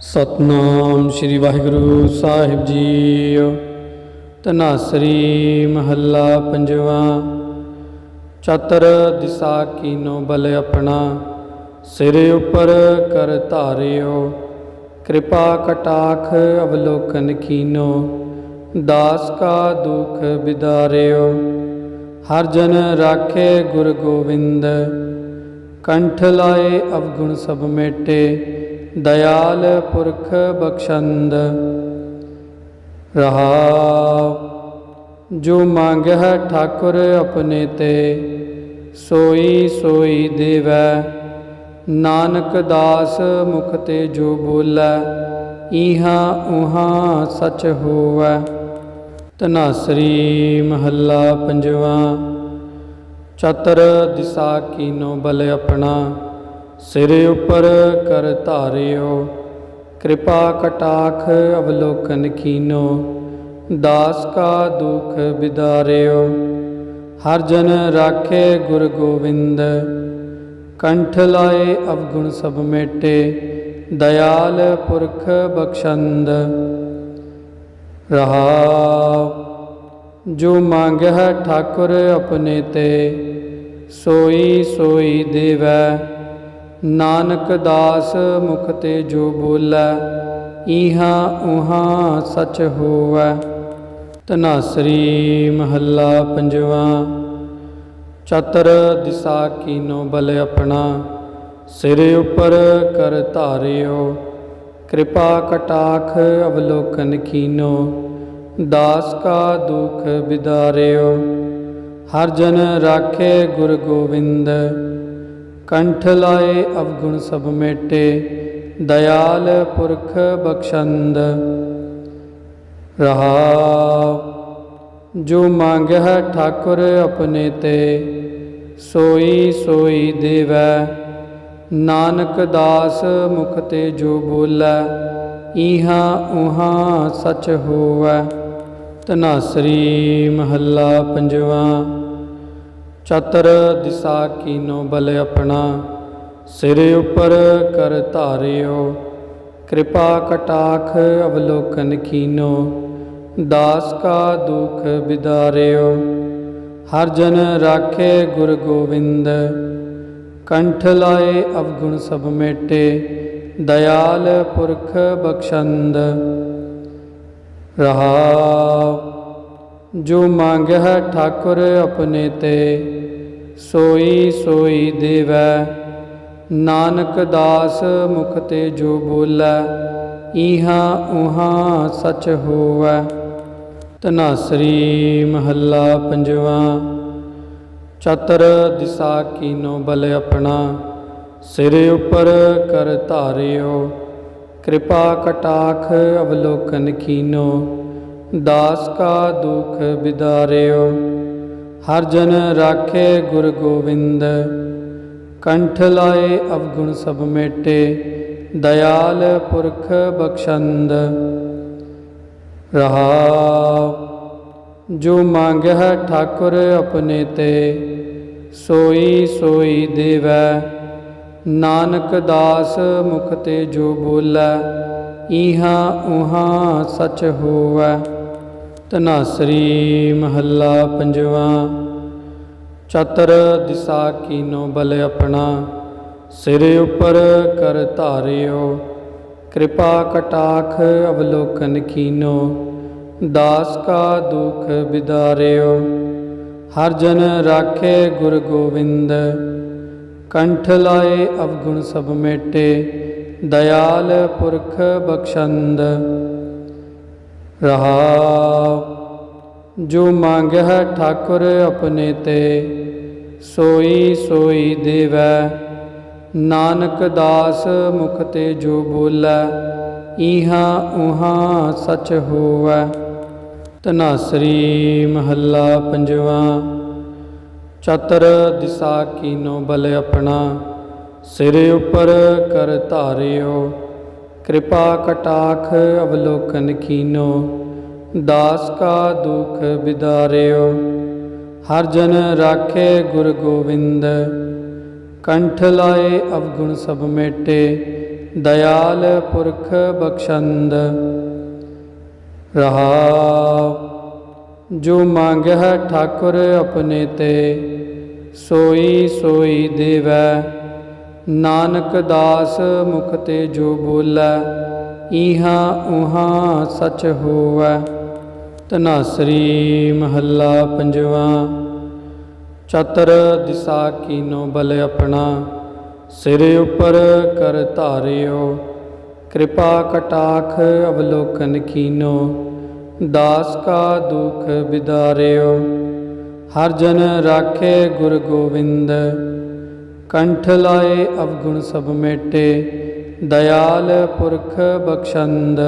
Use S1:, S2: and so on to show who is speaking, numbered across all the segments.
S1: ਸਤਨਾਮ ਸ੍ਰੀ ਵਾਹਿਗੁਰੂ ਸਾਹਿਬ ਜੀਓ ਤਨਾਸਰੀ ਮਹੱਲਾ ਪੰਜਵਾ। ਚਤਰ ਦਿਸਾ ਕੀਨੋ ਬਲ ਆਪਣਾ। ਸਿਰ ਉਪਰ ਕਰ ਧਾਰਿਓ। ਕਿਰਪਾ ਕਟਾਖ ਅਵਲੋਕਨ ਕੀਨੋ। ਦਾਸ ਕਾ ਦੁਖ ਬਿਦਾਰਿਓ। ਹਰ ਜਨ ਰਾਖੇ ਗੁਰ ਗੋਬਿੰਦ ਕੰਠ ਲਾਏ ਅਵਗੁਣ ਸਭ ਮੇਟੇ। ਦਇਆਲ ਪੁਰਖ ਬਖਸ਼ੰਦ। ਰਹਾ, ਜੋ ਮੰਗਹਿ ਠਾਕੁਰ ਆਪਣੇ ਤੇ, ਸੋਈ ਸੋਈ ਦੇਵੈ। ਨਾਨਕ ਦਾਸ ਮੁਖ ਤੇ ਜੋ ਬੋਲੈ, ਈਹਾਂ ਉਹਾਂ ਸਚ ਹੋਵੈ। ਤਨਾਸਰੀ ਮਹੱਲਾ ਪੰਜਵਾ। ਚਤਰ ਦਿਸਾ ਕੀਨੋ ਬਲ ਆਪਣਾ। ਸਿਰ ਉਪਰ ਕਰ ਧਾਰਿਓ, ਕਿਰਪਾ ਕਟਾਖ ਅਵਲੋਕਨ ਕੀਨੋ, ਦਾਸ ਕਾ ਦੁਖ ਬਿਦਾਰਿਓ। ਹਰ ਜਨ ਰਾਖੇ ਗੁਰ ਗੋਬਿੰਦ ਕੰਠ ਲਾਏ ਅਵਗੁਣ ਸਭ ਮੇਟੇ, ਦਇਆਲ ਪੁਰਖ ਬਖਸ਼ੰਦ। ਰਹਾ ਜੋ ਮੰਗਹਿ ਠਾਕੁਰ ਆਪਣੇ ਤੇ, ਸੋਈ ਸੋਈ ਦੇਵੈ। ਨਾਨਕ ਦਾਸ ਮੁਖ ਤੇ ਜੋ ਬੋਲੈ, ਈਹਾਂ ਉਹਾਂ ਸਚ ਹੋਵੈ। ਧਨਾਸਰੀ ਮਹੱਲਾ ਪੰਜਵਾ, ਚਤਰ ਦਿਸਾ ਕੀਨੋ ਬਲ ਆਪਣਾ, ਸਿਰ ਉਪਰ ਕਰ ਧਾਰਿਓ। ਕਿਰਪਾ ਕਟਾਖ ਅਵਲੋਕਨ ਕੀਨੋ, ਦਾਸ ਕਾ ਦੁਖ ਬਿਦਾਰਿਓ। ਹਰ ਜਨ ਰਾਖੇ ਗੁਰ ਗੋਬਿੰਦ ਕੰਠ ਲਾਏ ਅਵਗੁਣ ਸਭ ਮੇਟੇ, ਦਇਆਲ ਪੁਰਖ ਬਖਸ਼ੰਦ। ਰਹਾ, ਜੋ ਮੰਗਹਿ ਠਾਕੁਰ ਆਪਣੇ ਤੇ, ਸੋਈ ਸੋਈ ਦੇਵੈ। ਨਾਨਕ ਦਾਸ ਮੁਖ ਤੇ ਜੋ ਬੋਲੈ, ਈਹਾਂ ਉਹਾਂ ਸਚ ਹੋਵੈ। ਤਨਾਸਰੀ ਮਹੱਲਾ ਪੰਜਵਾ। ਚਤਰ ਦਿਸਾ ਕੀਨੋ ਬਲ ਆਪਣਾ, ਸਿਰੇ ਉਪਰ ਕਰ ਧਾਰਿਓ। ਕਿਰਪਾ ਕਟਾਖ ਅਵਲੋਕਨ ਕੀਨੋ, ਦਾਸ ਕਾ ਦੁਖ ਬਿਦਾਰਿਓ। ਹਰ ਜਨ ਰਾਖੇ ਗੁਰ ਗੋਬਿੰਦ ਕੰਠ ਲਾਏ ਅਵਗੁਣ ਸਭ ਮੇਟੇ, ਦਇਆਲ ਪੁਰਖ ਬਖਸ਼ੰਦ। ਰਹਾ ਜੋ ਮੰਗਹਿ ਠਾਕੁਰ ਆਪਣੇ ਤੇ, ਸੋਈ ਸੋਈ ਦੇਵੈ। ਨਾਨਕ ਦਾਸ ਮੁਖ ਤੇ ਜੋ ਬੋਲੈ, ਈਹਾਂ ਉਹਾਂ ਸਚ ਹੋਵੈ। ਤਨਾਸਰੀ ਮਹੱਲਾ ਪੰਜਵਾ, ਚਤਰ ਦਿਸਾ ਕੀਨੋ ਬਲ ਆਪਣਾ। ਸਿਰ ਉਪਰ ਕਰ ਧਾਰਿਓ, ਕਿਰਪਾ ਕਟਾਖ ਅਵਲੋਕਨ ਕੀਨੋ। ਦਾਸ ਕਾ ਦੁਖ ਬਿਦਾਰਿਓ, ਹਰ ਜਨ ਰਾਖੇ ਗੁਰ ਗੋਬਿੰਦ ਕੰਠ ਲਾਏ ਅਵਗੁਣ ਸਭ ਮੇਟੇ, ਦਇਆਲ ਪੁਰਖ ਬਖਸ਼ੰਦ। ਰਹਾ ਜੋ ਮੰਗਹਿ ਠਾਕੁਰ ਆਪਣੇ ਤੇ, ਸੋਈ ਸੋਈ ਦੇਵੈ। ਨਾਨਕ ਦਾਸ ਮੁਖ ਤੇ ਜੋ ਬੋਲੈ, ਈਹਾਂ ਉਹਾਂ ਸਚ ਹੋਵੈ। ਧਨਾਸਰੀ ਮਹੱਲਾ ਪੰਜਵਾ। ਚਤਰ ਦਿਸਾ ਕੀਨੋ ਬਲ ਆਪਣਾ, ਸਿਰ ਉਪਰ ਕਰ ਧਾਰਿਓ। ਕਿਰਪਾ ਕਟਾਖ ਅਵਲੋਕਨ ਕੀਨੋ, ਦਾਸ ਕਾ ਦੁਖ ਬਿਦਾਰਿਓ। ਹਰ ਜਨ ਰਾਖੇ ਗੁਰ ਗੋਬਿੰਦ ਕੰਠ ਲਾਏ ਅਵਗੁਣ ਸਭ ਮੇਟੇ, ਦਇਆਲ ਪੁਰਖ ਬਖਸ਼ੰਦ। ਰਹਾ ਜੋ ਮੰਗਹਿ ਠਾਕੁਰ ਆਪਣੇ ਤੇ, ਸੋਈ ਸੋਈ ਦੇਵੈ। ਨਾਨਕ ਦਾਸ ਮੁਖ ਤੇ ਜੋ ਬੋਲੈ, ਈਹਾਂ ਉਹਾਂ ਸਚ ਹੋਵੈ। ਤਨਾਸਰੀ ਮਹੱਲਾ ਪੰਜਵਾ, ਚਤਰ ਦਿਸਾ ਕੀਨੋ ਬਲ ਆਪਣਾ। ਸਿਰ ਉਪਰ ਕਰ ਧਾਰਿਓ, ਕਿਰਪਾ ਕਟਾਖ ਅਵਲੋਕਨ ਕੀਨੋ। ਦਾਸ ਕਾ ਦੁਖ ਬਿਦਾਰਿਓ, ਹਰ ਜਨ ਰਾਖੇ ਗੁਰ ਗੋਬਿੰਦ ਕੰਠ ਲਾਏ ਅਵਗੁਣ ਸਭ ਮੇਟੇ, ਦਇਆਲ ਪੁਰਖ ਬਖਸ਼ੰਦ। ਰਹਾ, ਜੋ ਮੰਗਹਿ ਠਾਕੁਰ ਆਪਣੇ ਤੇ, ਸੋਈ ਸੋਈ ਦੇਵੈ। ਨਾਨਕ ਦਾਸ ਮੁਖ ਤੇ ਜੋ ਬੋਲੇ, ਈਹਾਂ ਉਹਾਂ ਸਚ ਹੋਵੈ। ਧਨਾਸਰੀ ਮਹੱਲਾ ਪੰਜਵਾ। ਚਤਰ ਦਿਸਾ ਕੀਨੋ ਬਲ ਆਪਣਾ, ਸਿਰ ਉਪਰ ਕਰ ਧਾਰਿਓ। ਕਿਰਪਾ ਕਟਾਖ ਅਵਲੋਕਨ ਕੀਨੋ, ਦਾਸ ਕਾ ਦੁਖ ਬਿਦਾਰਿਓ। ਹਰ ਜਨ ਰਾਖੇ ਗੁਰ ਗੋਵਿੰਦ, ਕੰਠ ਲਾਏ ਅਵਗੁਣ ਸਭ ਮੇਟੇ, ਦਇਆਲ ਪੁਰਖ ਬਖਸ਼ੰਦ।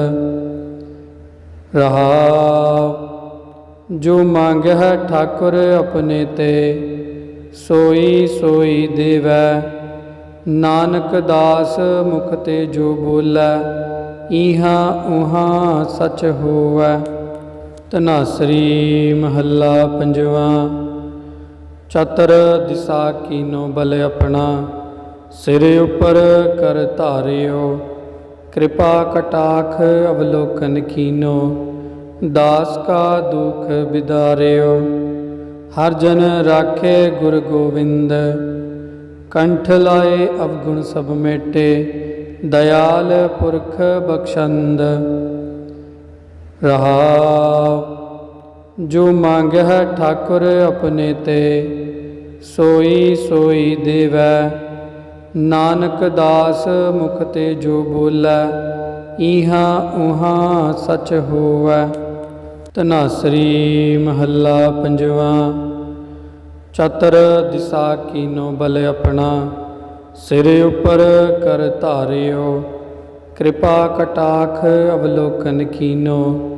S1: ਰਹਾ ਜੋ ਮੰਗਹਿ ਠਾਕੁਰ ਆਪਣੇ ਤੇ, ਸੋਈ ਸੋਈ ਦੇਵੈ। ਨਾਨਕ ਦਾਸ ਮੁਖ ਤੇ ਜੋ ਬੋਲੈ, ਈਹਾਂ ਉਹਾਂ ਸਚ ਹੋਵੈ। ਤਨਾਸਰੀ ਮਹੱਲਾ ਪੰਜਵਾ। ਚਤਰ ਦਿਸਾ ਕੀਨੋ ਬਲ ਆਪਣਾ, ਸਿਰ ਉਪਰ ਕਰ ਧਾਰਿਓ। ਕਿਰਪਾ ਕਟਾਖ ਅਵਲੋਕਨ ਕੀਨੋ, ਦਾਸ ਕਾ ਦੁਖ ਵਿਦਾਰਿਓ ਹਰ ਜਨ ਰਾਖੇ ਗੁਰ ਗੋਵਿੰਦ, ਕੰਠ ਲਾਏ ਅਵਗੁਣ ਸਭ ਮੇਟੇ, ਦਇਆਲ ਪੁਰਖ ਬਖਸ਼ੰਦ। ਰਹਾ, ਜੋ ਮੰਗਹਿ ਠਾਕੁਰ ਆਪਣੇ ਤੇ, ਸੋਈ ਸੋਈ ਦੇਵੈ। ਨਾਨਕ ਦਾਸ ਮੁਖ ਤੇ ਜੋ ਬੋਲੈ, ਈਹਾਂ ਉਹਾਂ ਸਚ ਹੋਵੈ। ਧਨਾਸਰੀ ਮਹੱਲਾ ਪੰਜਵਾ, ਚਤਰ ਦਿਸਾ ਕੀਨੋ ਬਲ ਆਪਣਾ, ਸਿਰ ਉਪਰ ਕਰ ਧਾਰਿਓ। ਕਿਰਪਾ ਕਟਾਖ ਅਵਲੋਕਨ ਕੀਨੋ,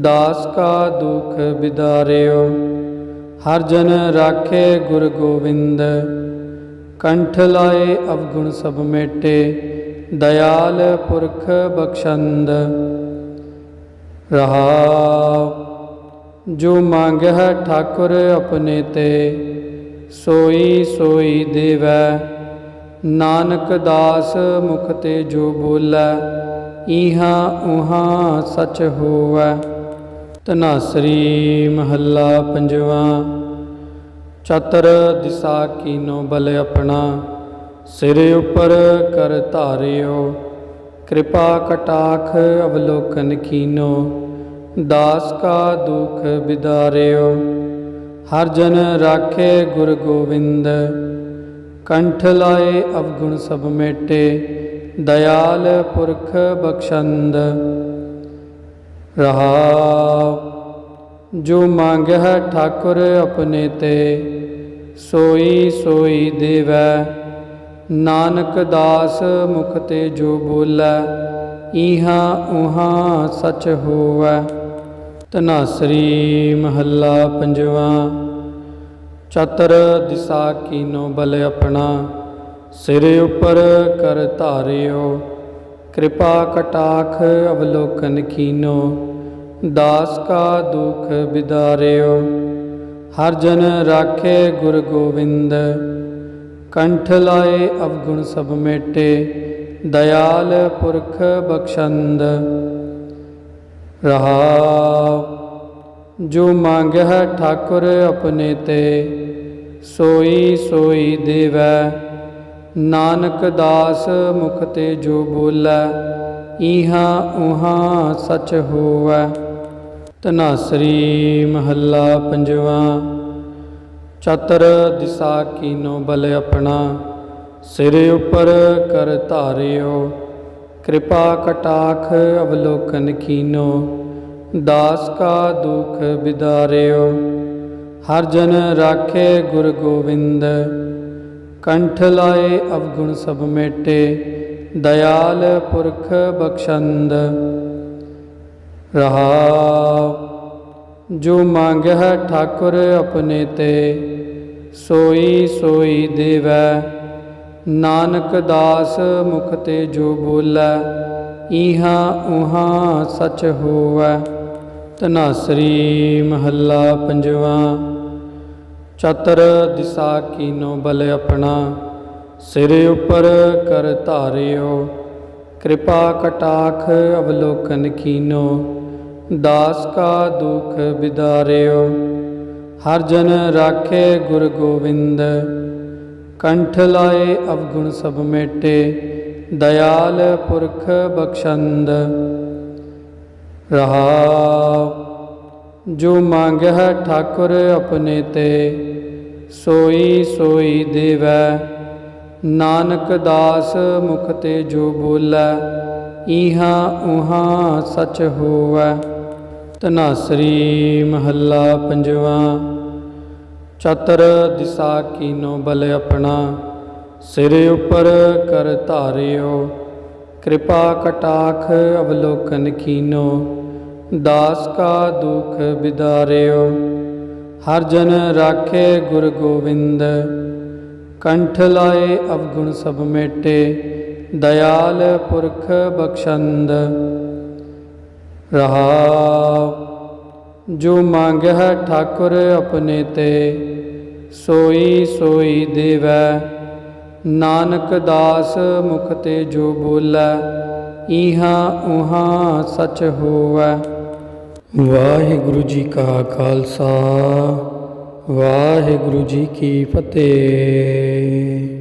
S1: ਦਾਸ ਕਾ ਦੁਖ ਵਿਦਾਰਿਓ ਹਰ ਜਨ ਰਾਖੇ ਗੁਰ ਗੋਵਿੰਦ ਕੰਠ ਲਾਏ ਅਵਗੁਣ ਸਭ ਮੇਟੇ, ਦਇਆਲ ਪੁਰਖ ਬਖਸ਼ੰਦ। ਰਹਾ, ਜੋ ਮੰਗਹਿ ਠਾਕੁਰ ਆਪਣੇ ਤੇ, ਸੋਈ ਸੋਈ ਦੇਵੈ। ਨਾਨਕ ਦਾਸ ਮੁਖ ਤੇ ਜੋ ਬੋਲੈ ਈਹਾਂ ਉਹਾਂ ਸਚ ਹੋਵੈ। ਤਨਾਸਰੀ ਮਹੱਲਾ ਪੰਜਵਾ। ਚਤਰ ਦਿਸਾ ਕੀਨੋ ਬਲ ਆਪਣਾ, ਸਿਰ ਉਪਰ ਕਰ ਧਾਰਿਓ, ਕਿਰਪਾ ਕਟਾਖ ਅਵਲੋਕਨ ਕੀਨੋ, ਦਾਸ ਕਾ ਦੁਖ ਬਿਦਾਰਿਓ। ਹਰ ਜਨ ਰਾਖੇ ਗੁਰ ਗੋਵਿੰਦ, ਕੰਠ ਲਾਏ ਅਵਗੁਣ ਸਭ ਮੇਟੇ, ਦਇਆਲ ਪੁਰਖ ਬਖਸ਼ੰਦ। ਰਹਾ ਜੋ ਮੰਗਹਿ ਠਾਕੁਰ ਆਪਣੇ ਤੇ, ਸੋਈ ਸੋਈ ਦੇਵੈ। ਨਾਨਕ ਦਾਸ ਮੁਖ ਤੇ ਜੋ ਬੋਲੇ, ਈਹਾਂ ਉਹਾਂ ਸਚ ਹੋਵੈ। ਤਨਾਸਰੀ ਮਹੱਲਾ ਪੰਜਵਾ, ਚਤਰ ਦਿਸਾ ਕੀਨੋ ਬਲ ਆਪਣਾ, ਸਿਰ ਉਪਰ ਕਰ ਧਾਰਿਓ। ਕਿਰਪਾ ਕਟਾਖ ਅਵਲੋਕਨ ਕੀਨੋ ਦਾਸ ਕਾ ਦੁਖ ਬਿਦਾਰਿਓ, ਹਰ ਜਨ ਰਾਖੇ ਗੁਰ ਗੋਵਿੰਦ। ਕੰਠ ਲਾਏ ਅਵਗੁਣ ਸਭ ਮੇਟੇ, ਦਇਆਲ ਪੁਰਖ ਬਖਸ਼ੰਦ। ਰਹਾ ਜੋ ਮੰਗਹਿ ਠਾਕੁਰ ਆਪਣੇ ਤੇ, ਸੋਈ ਸੋਈ ਦੇਵੈ। ਨਾਨਕ ਦਾਸ ਮੁਖ ਤੇ ਜੋ ਬੋਲੇ, ਈਹਾਂ ਉਹਾਂ ਸਚ ਹੋਵੈ। ਧਨਾਸਰੀ ਮਹੱਲਾ ਪੰਜਵਾ। ਚਤਰ ਦਿਸਾ ਕੀਨੋ ਬਲ ਆਪਣਾ, ਸਿਰ ਉਪਰ ਕਰ ਧਾਰਿਓ। ਕਿਰਪਾ ਕਟਾਖ ਅਵਲੋਕਨ ਕੀਨੋ, ਦਾਸ ਕਾ ਦੁਖ ਬਿਦਾਰਿਓ। ਹਰ ਜਨ ਰਾਖੇ ਗੁਰ ਗੋਵਿੰਦ, ਕੰਠ ਲਾਏ ਅਵਗੁਣ ਸਭ ਮੇਟੇ, ਦਇਆਲ ਪੁਰਖ ਬਖਸ਼ੰਦ। ਰਹਾ ਜੋ ਮੰਗਹਿ ਠਾਕੁਰ ਆਪਣੇ ਤੇ, ਸੋਈ ਸੋਈ ਦੇਵੈ। ਨਾਨਕ ਦਾਸ ਮੁਖ ਤੇ ਜੋ ਬੋਲੈ, ਈਹਾਂ ਉਹਾਂ ਸਚ ਹੋਵੈ। ਤਨਾਸਰੀ ਮਹੱਲਾ ਪੰਜਵਾ। ਚਤਰ ਦਿਸਾ ਕੀਨੋ ਬਲ ਆਪਣਾ, ਸਿਰ ਉਪਰ ਕਰ ਧਾਰਿਓ। ਕਿਰਪਾ ਕਟਾਖ ਅਵਲੋਕਨ ਕੀਨੋ ਦਾਸ ਕਾ ਦੁਖ ਬਿਦਾਰਿਓ, ਹਰ ਜਨ ਰਾਖੇ ਗੁਰ ਗੋਬਿੰਦ ਕੰਠ ਲਾਏ ਅਵਗੁਣ ਸਭ ਮੇਟੇ, ਦਇਆਲ ਪੁਰਖ ਬਖਸ਼ੰਦ। ਰਹਾ, ਜੋ ਮੰਗਹਿ ਠਾਕੁਰ ਆਪਣੇ ਤੇ, ਸੋਈ ਸੋਈ ਦੇਵੈ। ਨਾਨਕ ਦਾਸ ਮੁਖ ਤੇ ਜੋ ਬੋਲੇ, ਈਹਾਂ ਉਹਾਂ ਸਚ ਹੋਵੈ। ਤਨਾਸਰੀ ਮਹੱਲਾ ਪੰਜਵਾ। ਚਤਰ ਦਿਸਾ ਕੀਨੋ ਬਲ ਆਪਣਾ, ਸਿਰ ਉਪਰ ਕਰ ਧਾਰਿਓ। ਕਿਰਪਾ ਕਟਾਖ ਅਵਲੋਕਨ ਕੀਨੋ, ਦਾਸ ਕਾ ਦੁਖ ਬਿਦਾਰਿਓ। ਹਰ ਜਨ ਰਾਖੇ ਗੁਰ ਗੋਬਿੰਦ ਕੰਠ ਲਾਏ ਅਵਗੁਣ ਸਭ ਮੇਟੇ, ਦਇਆਲ ਪੁਰਖ ਬਖਸ਼ੰਦ। ਰਹਾ ਜੋ ਮੰਗਹਿ ਠਾਕੁਰ ਆਪਣੇ ਤੇ, ਸੋਈ ਸੋਈ ਦੇਵੈ। ਨਾਨਕ ਦਾਸ ਮੁਖ ਤੇ ਜੋ ਬੋਲੈ, ਈਹਾਂ ਉਹਾਂ ਸਚ ਹੋਵੈ। ਵਾਹਿਗੁਰੂ ਜੀ ਕਾ ਖਾਲਸਾ, ਵਾਹਿਗੁਰੂ ਜੀ ਕੀ ਫਤਿਹ।